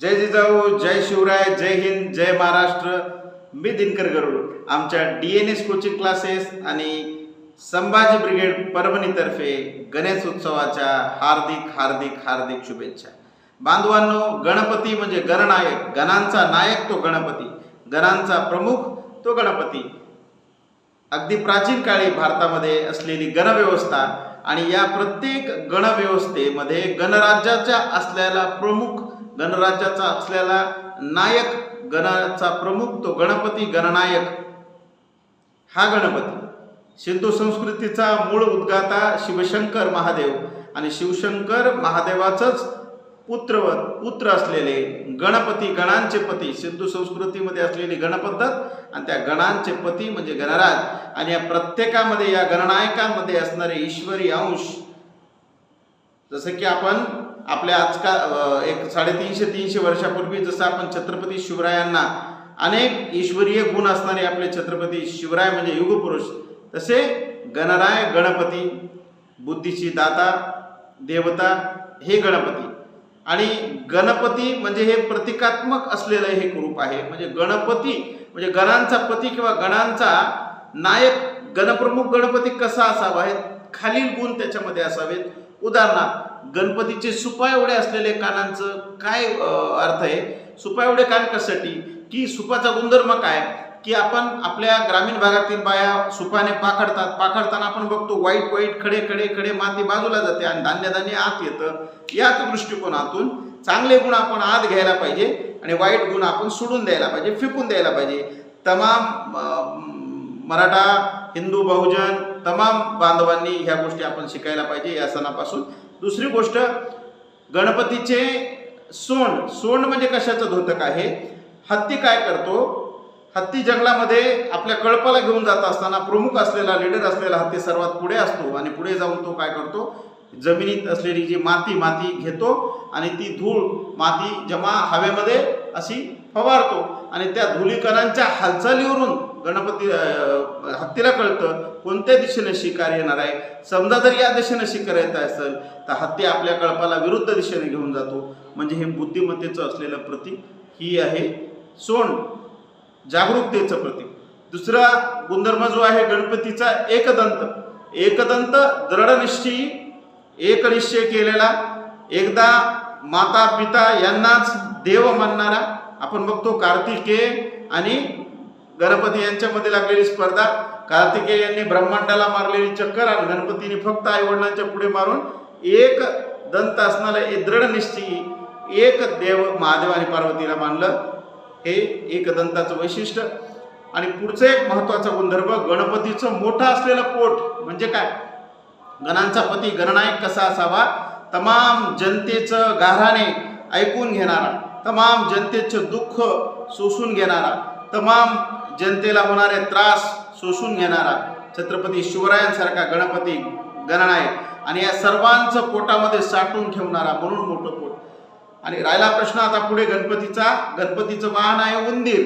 जय जिजाऊ जय शिवराय जय हिंद जय महाराष्ट्र. मी दिनकर गरुड. आमच्या D N S coaching classes आणि Sambhaji brigade परभणीतर्फे Ganesh उत्सवाच्या हार्दिक हार्दिक हार्दिक शुभेच्छा. बांधवांनो गणपती म्हणजे गणनायक. गणांचा नायक तो गणपती. गणांचा प्रमुख तो गणपती. अगदी प्राचीन काळी भारतामध्ये असलेली गणव्यवस्था आणि या प्रत्येक गणव्यवस्थेमध्ये गणराज्याच्या असलेला प्रमुख गणराज्याचा असलेला नायक गणाचा प्रमुख तो गणपती गणनायक. हा गणपती. सिंधू संस्कृतीचा मूळ उद्गाता शिवशंकर महादेव. आणि शिवशंकर महादेवाचंच पुत्रवत पुत्र असलेले गणपती गणांचे पती. सिंधू संस्कृतीमध्ये असलेली गणपद्धत आणि त्या गणांचे पती म्हणजे गणराज. आणि या प्रत्येकामध्ये या गणनायकांमध्ये असणारे ईश्वरी अंश. जसं की आपण आपल्या आजकाल एक साडेतीनशे तीनशे वर्षापूर्वी जसं आपण छत्रपती शिवरायांना अनेक ईश्वरीय गुण असणारे आपले छत्रपती शिवराय म्हणजे युगपुरुष तसे गणराय गणपती बुद्धीची दाता देवता हे गणपती. आणि गणपती म्हणजे हे प्रतिकात्मक असलेलं हे रूप आहे. म्हणजे गणपती म्हणजे गणांचा पती किंवा गणांचा नायक गणप्रमुख गणपती कसा असावा हे खालील गुण त्याच्यामध्ये असावेत. उदाहरणार्थ गणपतीचे सुपा एवढे असलेले कानांचं काय अर्थ आहे? सुपा एवढे कान कशासाठी? की सुपाचा गुणधर्म काय? की आपण आपल्या ग्रामीण भागातील बाया सुपाने पाखडतात. पाखडताना आपण बघतो वाईट वाईट खडे खडे खडे माती बाजूला जाते आणि धान्य धान्य आत येतं. याच दृष्टिकोनातून चांगले गुण आपण आत घ्यायला पाहिजे आणि वाईट गुण आपण सोडून द्यायला पाहिजे फिकून द्यायला पाहिजे. तमाम मराठा हिंदू बहुजन तमाम बांधवांनी ह्या गोष्टी आपण शिकायला पाहिजे या सणापासून. दुसरी गोष्ट गणपतीचे सोंड सोंड म्हणजे कशाचं धोतक आहे? हत्ती काय करतो? हत्ती जंगलामध्ये आपल्या कळपाला घेऊन जात असताना प्रमुख असलेला लीडर असलेला हत्ती सर्वात पुढे असतो आणि पुढे जाऊन तो काय करतो? जमिनीत असलेली जी माती माती घेतो आणि ती धूळ माती जमा हवेमध्ये अशी फवारतो आणि त्या धुलीकणांच्या हालचालीवरून गणपती हत्तीला कळतं कोणत्या दिशेने शिकार येणार आहे. समजा जर या दिशेने शिकार येत असेल तर हत्ती आपल्या कळपाला विरुद्ध दिशेने घेऊन जातो. म्हणजे हे बुद्धिमत्तेचं असलेलं प्रतीक ही आहे सोंड जागरूकतेचं प्रतीक. दुसरा गुणधर्म जो आहे गणपतीचा एकदंत. एकदंत दृढनिश्चयी एकनिश्चय केलेला एकदा माता पिता यांनाच देव मानणारा आपण बघतो कार्तिकेय आणि गणपती यांच्यामध्ये लागलेली स्पर्धा. कार्तिकेय यांनी ब्रह्मांडाला मारलेली चक्कर आणि गणपतीने फक्त आई वडिलांच्या पुढे मारून एक दंत असणारा एक दृढ निश्चयी एक देव महादेव आणि पार्वतीला मानलं. हे एक दंताचं वैशिष्ट्य. आणि पुढचं एक महत्त्वाचा गुणधर्म गणपतीचं मोठं असलेलं पोट म्हणजे काय? गणांचा पती गणनायक कसा असावा? तमाम जनतेचं गाऱ्हाणे ऐकून घेणारा. तमाम जनतेचं दुःख सोसून घेणारा तमाम जनतेला होणारे त्रास सोसून घेणारा छत्रपती शिवरायांसारखा गणपती गणनायक आणि या सर्वांचं पोटामध्ये साठवून ठेवणारा म्हणून मोठं पोट. आणि राहिला प्रश्न आता पुढे गणपतीचा. गणपतीचं वाहन आहे उंदीर.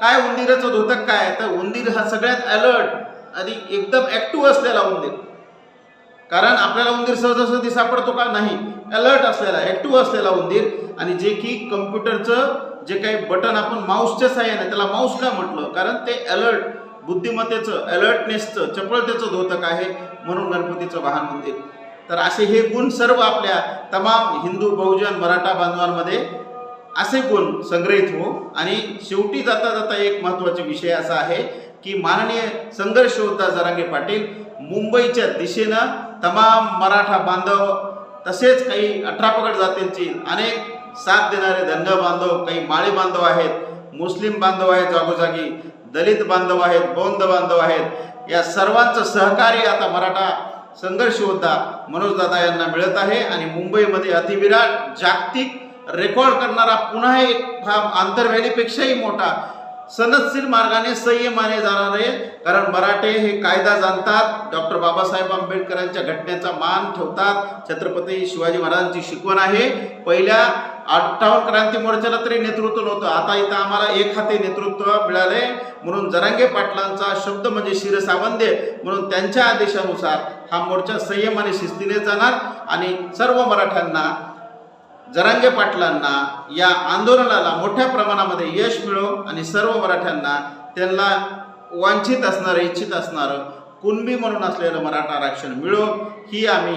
काय उंदीराचं धोतक काय? तर उंदीर हा सगळ्यात अलर्ट आणि एकदम ऍक्टिव्ह असलेला उंदीर. कारण आपल्याला उंदीर सहजासहजी सापडतो का? नाही. अलर्ट असलेला ॲक्टिव्ह असलेला उंदीर. आणि जे की कम्प्युटरचं जे काही बटन आपण माऊसच्या साह्याने त्याला माऊस का म्हटलं? कारण ते अलर्ट बुद्धिमत्तेचं अलर्टनेसचं चपळतेचं धोतक आहे म्हणून गणपतीचं वाहन मंदिर तर असे हे गुण सर्व आपल्या तमाम हिंदू बहुजन मराठा बांधवांमध्ये असे गुण संग्रहित हो. आणि शेवटी जाता जाता एक महत्त्वाचा विषय असा आहे की माननीय संघर्ष होता जरांगे पाटील मुंबईच्या दिशेनं तमाम मराठा बांधव तसेच काही अठरापगड जातींची अनेक साथ देणारे धनगर बांधव काही माळी बांधव आहेत मुस्लिम बांधव आहेत जागोजागी दलित बांधव आहेत बौद्ध बांधव आहेत या सर्वांचं सहकार्य आता मराठा संघर्ष योद्धा मनोजदादा यांना मिळत आहे आणि मुंबईमध्ये अतिविराट जागतिक रेकॉर्ड करणारा पुन्हा एक हा आंतरव्हॅलीपेक्षाही मोठा सनदशील मार्गाने संयमाने जाणारे कारण मराठे हे कायदा जाणतात डॉक्टर बाबासाहेब आंबेडकरांच्या घटनेचा मान ठेवतात. छत्रपती शिवाजी महाराजांची शिकवण आहे. पहिल्या अठ्ठावन्न क्रांती मोर्चाला तरी नेतृत्व नव्हतं. आता इथं आम्हाला एक हाती नेतृत्व मिळाले म्हणून जरांगे पाटलांचा शब्द म्हणजे शिरसावंदे. म्हणून त्यांच्या आदेशानुसार हा मोर्चा संयम आणि शिस्तीने जाणार आणि सर्व मराठ्यांना जरांगे पाटलांना या आंदोलनाला मोठ्या प्रमाणामध्ये यश मिळो आणि सर्व मराठ्यांना त्यांना वांछित असणारं इच्छित असणारं कुणबी म्हणून असलेलं मराठा आरक्षण मिळो ही आम्ही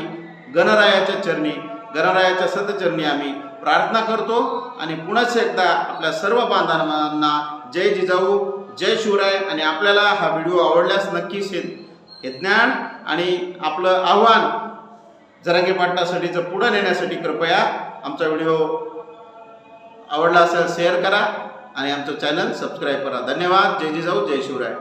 गणरायाच्या चरणी गणरायाच्या सतचरणी आम्ही प्रार्थना करतो. आणि पुनश्च एकदा आपल्या सर्व बांधवांना जय जिजाऊ जय शिवराय आणि आपल्याला हा व्हिडिओ आवडल्यास नक्कीच हे हे ज्ञान आणि आपलं आव्हान जरांगे पाटणासाठीचं पुढं नेण्यासाठी कृपया आमचा व्हिडिओ आवडला असेल शेअर करा आणि आमचं चॅनल सबस्क्राईब करा. धन्यवाद. जय जिजाऊ जय शिवराय.